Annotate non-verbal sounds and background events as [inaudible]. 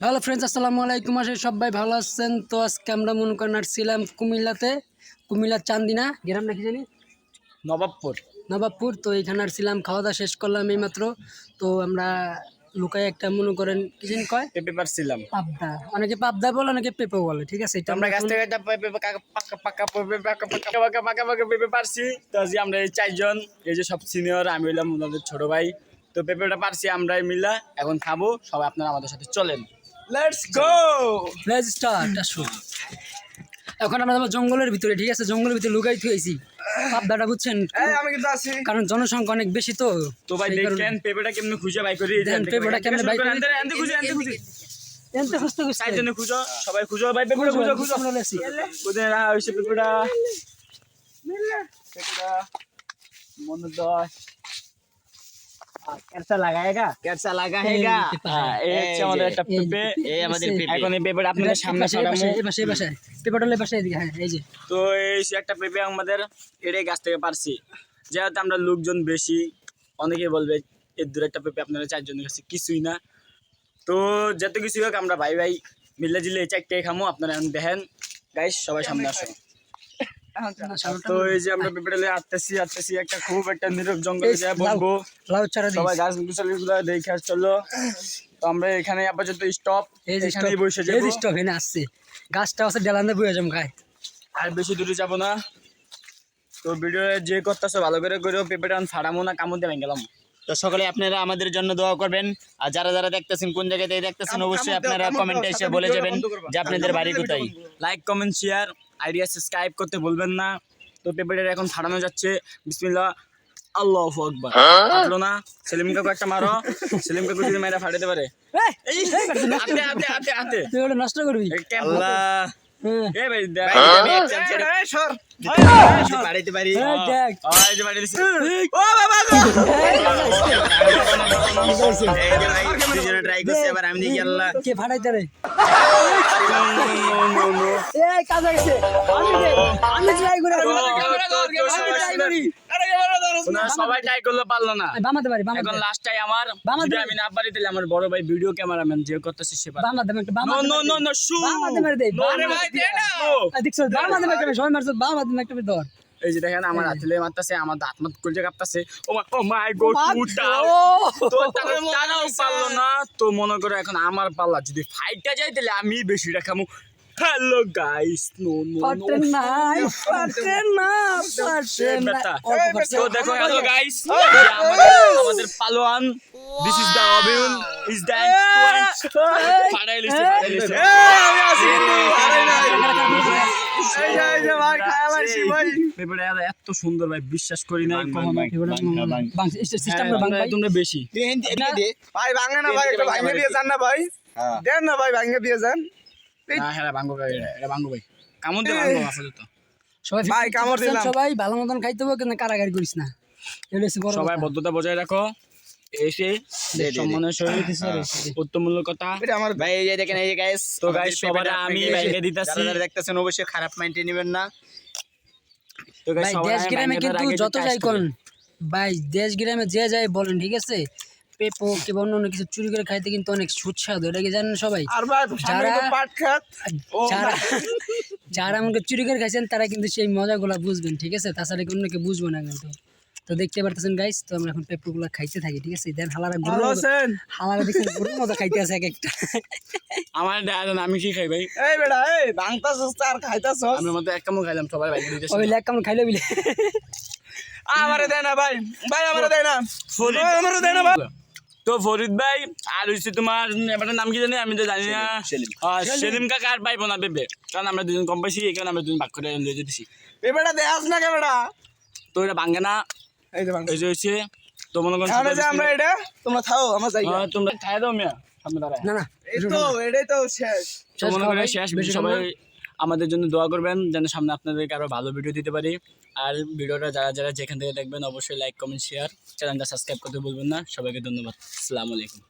Hello friends আসসালামু আলাইকুম আসে সবাই ভালো আছেন তো আজকে আমরা মনে করেন আসছিলাম কুমিল্লাতে কুমিল্লার চান্দিনা গ্রাম নাকি জানি নবাবপুর নবাবপুর তো এখানে আসছিলাম খাওয়া দাওয়া শেষ করলাম এইমাত্র তো আমরা লুকায় একটা মনে করেন কি জানি কয় পেঁপে পারছিলাম পাবদা অনেকে পাবদা বলে অনেকে পেঁপে বলে ঠিক আছে এটা আমরা গাছ থেকে একটা পেঁপে পাকা পাকা পাকা পেঁপে পাকা পাকা পাকা পাকা পাকা পেঁপে পারছি তো আজকে আমরা এই চারজন এই যে সব সিনিয়র আমি হইলাম ওনাদের ছোট ভাই তো পেঁপেটা পারছি আমরাই মিলা এখন খাব সবাই আপনারা আমাদের সাথে চলেন লেটস গো Let's start, আসো। এখন আমরা যাব জঙ্গলের ভিতরে ঠিক আছে? জঙ্গলের ভিতরে লুকাই থুয়েছি। পাবদাটা বুঝছেন? আমি কিন্তু আছি। কারণ জনসংখ্যা অনেক বেশি তো তো ভাই দেখেন পেঁপেটা কেমনে খুঁজে বাই করি পেঁপেটা কেমনে বাই করি? এনতে খুঁজে এনতে খুঁজে। এনতে খুঁজতে খুঁজতে। চারজনে খুঁজো সবাই খুঁজো ভাই পেঁপেটা খুঁজো খুঁজো আমরা লেছি। পেঁপেটা পেঁপেটা মনে দশ कैसा लगाएगा कैसा लगा हैगा? হ্যাঁ, এই হচ্ছে আমাদের একটা এই- পেঁপে এই আমাদের পেঁপে। এখন এই পেঁপেটা আপনাদের সামনে এই পাশে, এই ছড়ামু পাশে, এই পাশে, এই পাশে। পেঁপেটা হলো এই পাশে, এদিকে, হ্যাঁ, এই যে। তো এই সে একটা পেঁপে আমাদের এটাই গাছ থেকে পারছি যেহেতু আমরা লোকজন বেশি অনেকে বলবে এর দূরে একটা পেঁপে আপনারা চারজনের কাছে কিছুই না তো যত কিছু হোক আমরা ভাই ভাই মিলে জিলে এই চারটে খামো আপনারা এখন দেখেন গাইস সবাই সামনে আসো না, সামনেটা তো এই যে আমরা আসতেছি আসতেছি একটা খুব একটা নীরব জঙ্গলে বসবো। চারা সবাই গাছ গুছালি গুলো দেখে চলো। তো আমরা এখানে আপাতত স্টপ এখানেই বসে যাব যে stop, এখানে আসছে। গাছটা আছে ডেলান্দে গায়ে। আর বেশি দূরে যাব না। তো ভিডিও যে করতেছো ভালো করে করেও পেঁপেটা ছাড়ামো না কামড় দিয়ে গেলাম। তো সকলে আপনারা আমাদের জন্য দোয়া করবেন। আর যারা যারা দেখতেছেন কোন জায়গায় থেকে দেখতেছেন অবশ্যই আপনারা কমেন্টে এসে বলে যাবেন যে আপনাদের বাড়ি কোথায়। Like comment share idea subscribe করতে ভুলবেন না তো পেঁপেটা এখন ছাড়ানো যাচ্ছে বিসমিল্লাহ আল্লাহ আকবার ফাটলো না সেলিম কাকু একটা মারো সেলিম কাকু যদি মেয়েরা ফাটাতে পারে হাতে হাতে হাতে হাতে তুই ওটা নষ্ট করবি আল্লাহ হ্যাঁ। এ ভাই বাড়িতে বাড়ি। ও বাবা ভাই করছে এবার আমি দেখি আল্লাহ। কে ফাটাইতে রে? [laughs] এই কাজ হয়েছে আমি দে আমি ট্রাই করে try শুনেন। করি। সবাই ট্রাই করলে পারল না। বামাতে পারি এখন লাস্ট টাই আমার। বাবা আমি না পারি তাহলে আমার বড় ভাই ভিডিও ক্যামেরাম্যান যে করতেছে সে বামাতে একটু বামাতে নো নো নো শু বামাতে মেরে দে। নো ভাই দে না! দেখছ বামাতে একটা সবাই মারছো বামাতে একটা ধর। এই যে দেখেন আমার হাতে মারতাছে আমার দাঁত মাত করে কাঁপতাছে। ও মা ও মাই গো টুটাও তো তারাও পারল না। তো মনে করো এখন আমার পাল্লা যদি ফাইটটা যায় তাহলে আমি বেশিটা খামু। Hello guys no no no পারতে না পারতে না। তো দেখো হ্যালো গাইস আমাদের পালোয়ান দিস ইজ দ্য অবিউল ইজ লিস্ট পেপারটা এত সুন্দর ভাই বিশ্বাস করি না কখনো। বাংলা সিস্টেম বাংলা হ্যাঁ, তোমরা বেশি। ভাই ভাঙে না ভাই একটু ভাঙে দিয়ে যান না ভাই। দেন না ভাই ভাঙে দিয়ে যান। না হ্যাঁ ভাই এটা ভাই। দিয়ে সবাই ভাই, কামড় দিলাম। সবাই ভালো মতন খাইতে হবে কিন্তু কারাগারি করিস না। সবাই। ভদ্রতা বজায় রাখো। এসে সম্মানের সহিত কথা এটা আমার ভাই এই যে দেখেন এই যে গাইস তো guys, সবার আমি ভেঙে দিতাছি। যারা দেখতেছেন অবশ্যই খারাপ মাইন্ডে নেবেন না। তো ভাই দেশ গ্রামে কিন্তু যত যাই করি। কোন ভাই দেশ গ্রামে যে যাই বলেন ঠিক আছে? পেপো কিংবা অন্য অন্য কিছু চুরি করে খাইতে কিন্তু অনেক সুস্বাদু এটা কি জানেন সবাই? আর ভাই সামনে তো যারা- যারা যারা আমাকে চুরি করে খাইছেন তারা কিন্তু সেই মজাগুলো বুঝবেন ঠিক আছে? তাছাড়া কি অন্য বুঝব না কিন্তু। তো দেখতে পারতেছেন গাইস তো আমরা এখন পেপোগুলো খাইতে থাকি ঠিক আছে? দেন হালারা ভালো আছেন? হালারা দেখুন গরুর মজা খাইতে আছে এক একটা। আমার দেয়া আমি কি খাই ভাই? এই বেটা এই ভাঙতাছস আর খাইতাছস। আমি মতো এক কামড় খাইলাম সবাই ভাই দিতেছি। ওই লেখ কেমন খাইলে বিলে। আমারে দেয় না ভাই ভাই আমারে দেয় না। ফরিদ ভাই, আমারে দেয় না ভাই। তো ফরিদ ভাই আর হচ্ছে তোমার এবারটার নাম কি জানি আমি তো জানি না। হ্যাঁ, সেলিম। কাকা আর পাইবো না বেবে কারণ আমরা দুজন কম পাইছি এই কারণে আমরা দুজন ভাগ করে দিয়ে দিতেছি এই বেটা দেয়াস না কে বেটা। তো এটা ভাঙ্গে না। এই যে ভাঙ। এই যে হচ্ছে তো মনে করেন আমরা এটা তোমরা খাও আমার যাই। হ্যাঁ, তোমরা খাই দাও মিয়া না না এই তো এটাই তো শেষ। তো মনে খাওয়া শেষ বেশি সবাই আমাদের জন্য দোয়া করবেন যেন সামনে আপনাদেরকে আরও ভালো ভিডিও দিতে পারি। আর ভিডিওটা যারা যারা যেখান থেকে দেখবেন অবশ্যই লাইক কমেন্ট শেয়ার চ্যানেলটা সাবস্ক্রাইব করতে ভুলবেন না। সবাইকে ধন্যবাদ। আসসালামু আলাইকুম।